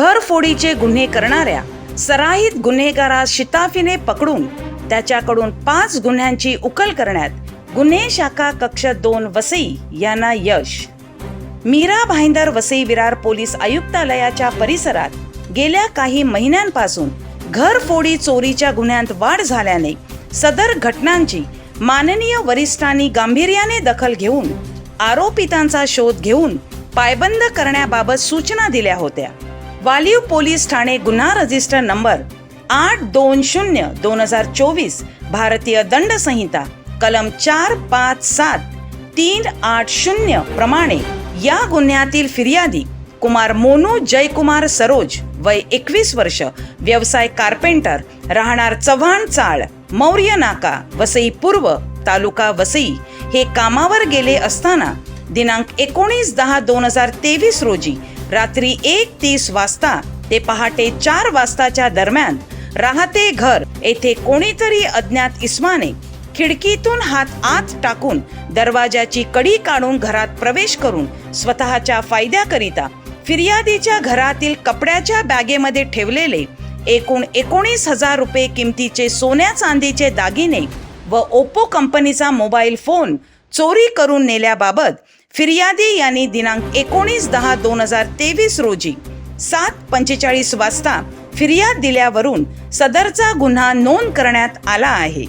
घरफोडीचे गुन्हे करणाऱ्या सराईत गुन्हेगारास शिताफीने पकडून त्याच्याकडून पाच गुन्ह्यांची उकल करण्यात गुन्हे शाखा कक्ष दोन वसई यांना यश. मीरा भाईंदर वसई विरार पोलीस आयुक्तालयाच्या परिसरात गेल्या काही महिन्यांपासून घरफोडी चोरीच्या गुन्ह्यांत वाढ झाल्याने सदर घटनांची माननीय वरिष्ठांनी गांभीर्याने दखल घेऊन आरोपितांचा शोध घेऊन पायबंद करण्याबाबत सूचना दिल्या होत्या. वालीव पोलीस ठाणे गुन्हा रजिस्टर नंबर आठ दोन शून्य दोन हजार चोवीस भारतीय दंड संहिता कलम चार पाच सात तीन आठ शून्य प्रमाणे या गुन्ह्यातील फिर्यादी कुमार मोनू जयकुमार सरोज वय एकवीस वर्ष व्यवसाय कार्पेंटर राहणार चव्हाण चाळ मौर्य नाका वसई पूर्व तालुका वसई. हे कामावर गेले असताना दिनांक एकोणीस दहा दोन हजार तेवीस रोजी रात्री एक तीस वाजता ते पहाटे चार वाजताच्या दरम्यान राहते घर येथे कोणीतरी अज्ञात इस्माने खिडकीतून हात आत टाकून दरवाजाची कडी काढून घरात प्रवेश करून स्वतःच्या फायद्याकरिता फिर्यादीच्या घरातील कपड्याच्या बॅगेमध्ये ठेवलेले एकूण एकोणीस हजार रुपये किमतीचे सोन्या चांदीचे दागिने व ओप्पो कंपनीचा मोबाईल फोन चोरी करून नेल्याबाबत फिर्यादी यांनी दिनांक एकोणीस दहा दोन हजार तेवीस रोजी सात पंचेचाळीस वाजता फिर्याद दिल्यावरून सदरचा गुन्हा नोंद करण्यात आला आहे.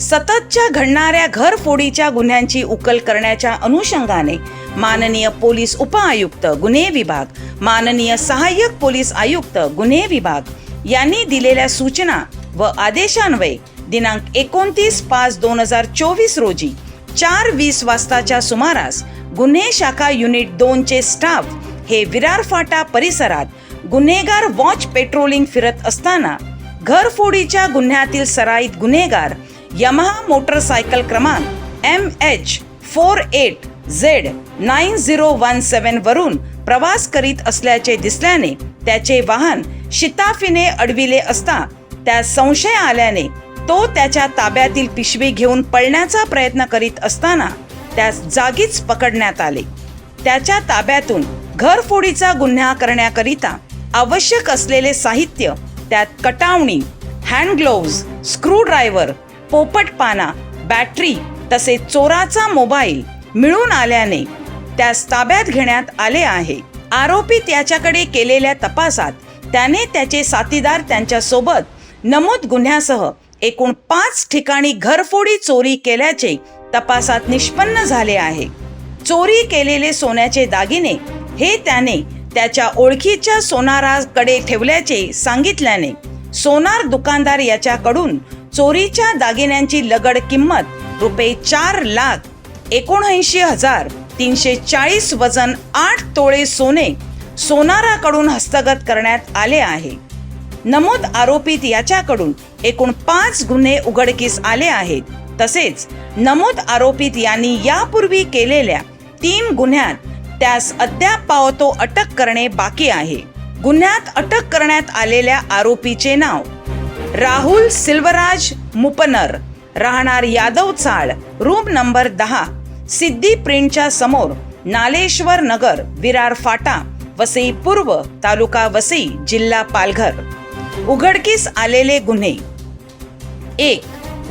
सततच्या घडणाऱ्या घरफोडीच्या गुन्ह्यांची उकल करण्याच्या अनुषंगाने माननीय पोलीस उपआयुक्त गुन्हे विभाग माननीय सहाय्यक पोलीस आयुक्त गुन्हे विभाग यांनी दिलेल्या सूचना व आदेशान्वये दिनांक एकोणतीस पाच दोन हजार चोवीस रोजी चार वीस वाजताच्या सुमारास गुन्हे शाखा युनिट दोनचे स्टाफ हे विरार फाटा परिसरात गुन्हेगार वॉच पेट्रोलिंग फिरत असताना घरफोडीच्या गुन्ह्यातील सराईत गुन्हेगार यमहा मोटरसायकल क्रमांक M H four eight Z nine zero one seven वरून प्रवास करीत असल्याचे दिसल्याने त्याचे वाहन शिताफीने अडविले असता त्यास संशय आल्याने तो त्याच्या ताब्यातील पिशवी घेऊन पळण्याचा प्रयत्न करीत असताना त्यास जागीच पकडण्यात आले. त्याच्या ताब्यातून घरफोडीचा गुन्हा करण्याकरिता आवश्यक असलेले साहित्य त्यात कटावणी हँड ग्लोव्ज स्क्रूड्रायव्हर पोपटपाना बॅटरी तसेच चोराचा मोबाईल मिळून आल्याने त्यास ताब्यात घेण्यात आले आहे. आरोपी त्याच्याकडे केलेल्या तपासात त्याने त्याचे साथीदार त्यांच्यासोबत नमूद गुन्ह्यासह एकूण पाच ठिकाणी घरफोडी चोरी केल्याचे तपासात निष्पन्न झाले आहे. चोरी केलेले सोन्याचे दागिने हे त्याने त्याच्या ओळखीच्या सोनाराकडे ठेवल्याचे सांगितल्याने सोनार दुकानदार याच्याकडून चोरीच्या दागिन्यांची लगड किंमत रुपये चार लाख एकोणऐंशी हजार तीनशे चाळीस वजन आठ तोळे सोने सोनाराकडून हस्तगत करण्यात आले आहे. नमूद आरोपीत याच्याकडून एकूण पाच गुन्हे उघडकीस आले आहेत. तसेच नमूद आरोपीत यांनी यापूर्वी केलेल्या तीन गुन्ह्यात त्यास अद्याप पावतो अटक करणे बाकी आहे. गुन्ह्यात अटक करण्यात आलेल्या आरोपीचे नाव राहुल सिल्वराज मुपनर राहणार यादव चाळ रूम नंबर दहा सिद्धी प्रिंटच्या समोर नालेश्वर नगर विरार फाटा वसई पूर्व तालुका वसई जिल्हा पालघर. उघडकीस आलेले गुन्हे. एक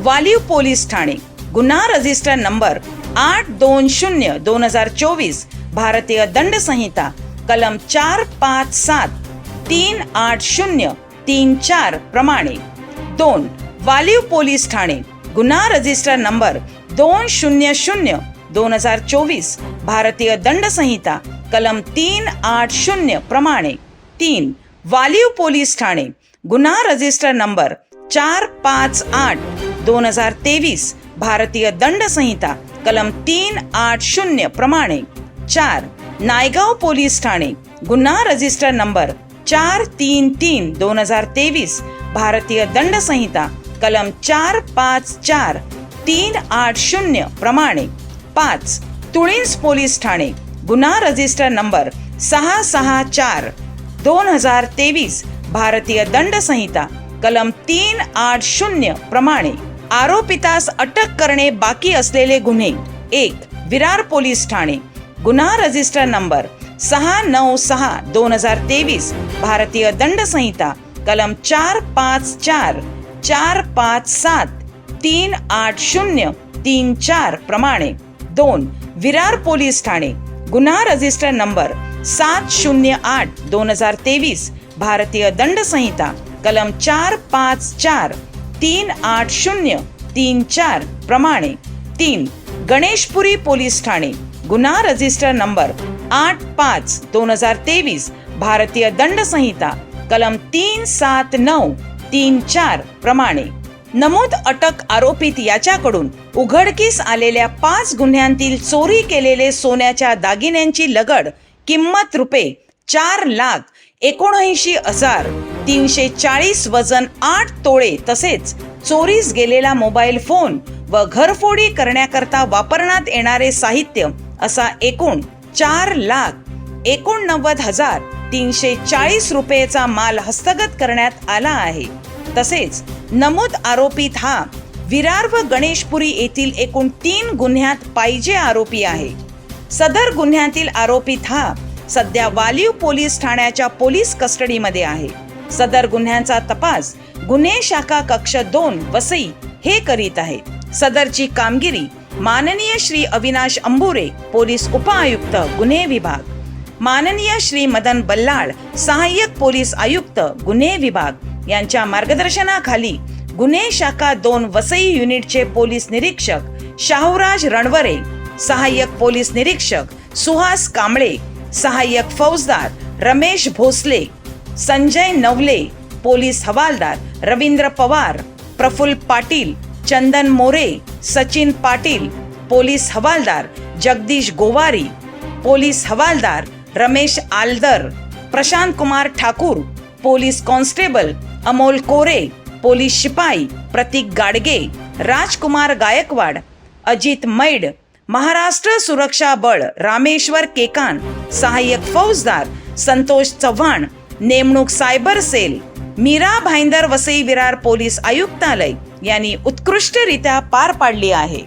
वालीव पोलीस ठाणे गुन्हा रजिस्टर नंबर आठ दोन शून्य दोन हजार चोवीस भारतीय दंड संहिता कलम चार पाच सात तीन आठ शून्य तीन चार प्रमाणे. दोन वालीव पोलीस ठाणे गुन्हा रजिस्टर नंबर दोन शून्य शून्य दोन हजार चोवीस भारतीय दंड संहिता कलम तीन आठ शून्य प्रमाणे. तीन वालीव पोलीस ठाणे गुन्हा रजिस्टर नंबर चार पाच आठ दोन हजार तेवीस भारतीय दंड संहिता कलम तीन आठ शून्य प्रमाणे. चार नायगाव पोलीस ठाणे गुन्हा रजिस्टर नंबर चार तीन तीन दोन हजार तेवीस भारतीय दंड संहिता कलम चार पाच चार तीन आठ शून्य प्रमाणे. पाच तुळींस पोलीस ठाणे गुन्हा रजिस्टर नंबर सहा सहा चार दोन हजार तेवीस भारतीय दंड संहिता कलम तीन आठ शून्य प्रमाणे. आरोपितास अटक करणे बाकी असलेले गुन्हे. एक विरार पोलीस ठाणे. गुन्हा रजिस्टर नंबर सहा नऊ सहा दोन हजार तेवीस भारतीय दंड संहिता कलम चार पाच चार चार पाच सात तीन आठ शून्य तीन चार प्रमाणे. दोन विरार पोलीस ठाणे. गुन्हा रजिस्टर नंबर सात शून्य आठ दोन हजार तेवीस भारतीय दंड संहिता कलम चार पाच चार तीन आठ शून्य तीन चार प्रमाणे. तीन गणेशपुरी पोलीस ठाणे गुन्हा रजिस्टर नंबर आठ पाच दोन हजार तेवीस भारतीय दंड संहिता कलम तीन सात नऊ तीन चार प्रमाणे. नमूद अटक आरोपित याच्याकडून उघडकीस आलेल्या पाच गुन्ह्यांतील चोरी केलेले सोन्याच्या दागिन्यांची लगड किंमत रुपये चार लाख एकोणऐंशी हजार तीनशे चाळीस वजन आठ तोळे तसेच चोरीस गेलेला मोबाईल फोन व घरफोडी करण्याकरता वापरण्यात येणारे साहित्य असा एकूण चार लाख एकोणनव्वद हजार तीनशे चाळीस रुपयेचा माल हस्तगत करण्यात आला आहे. तसेच नमूद आरोपित हा विरार व गणेशपुरी येथील एकूण तीन गुन्ह्यात पाहिजे आरोपी आहे. सदर गुन्ह्यातील आरोपित हा सध्या वालीव पोलीस ठाण्याच्या पोलीस कस्टडीमध्ये आहे. सदर गुन्ह्यांचा तपास गुन्हे शाखा कक्ष दोन वसई हे करीत आहे. सदरची कामगिरी माननीय श्री अविनाश अंबुरे पोलीस उपआयुक्त गुन्हे विभाग. माननीय श्री मदन बल्लाळ सहाय्यक पोलीस आयुक्त गुन्हे विभाग. यांच्या मार्गदर्शनाखाली गुन्हे शाखा दोन वसई युनिटचे पोलीस निरीक्षक शाहूराज रणवरे सहाय्यक पोलीस निरीक्षक सुहास कांबळे सहाय्यक फौजदार रमेश भोसले संजय नवले पोलीस हवालदार रवींद्र पवार प्रफुल्ल पाटील चंदन मोरे सचिन पाटील पोलीस हवालदार जगदीश गोवारी पोलीस हवालदार Ramesh Aldar Prashant Kumar Thakur police constable Amol Kore police शिपाई प्रतीक गाडगे राजकुमार गायकवाड अजित मैड महाराष्ट्र सुरक्षा बळ रामेश्वर केकान सहाय्यक फौजदार संतोष चव्हाण नेमणूक cyber cell Mira Bhayandar Vasai Virar police आयुक्तालय यांनी उत्कृष्टरित्या पार पाडली आहे.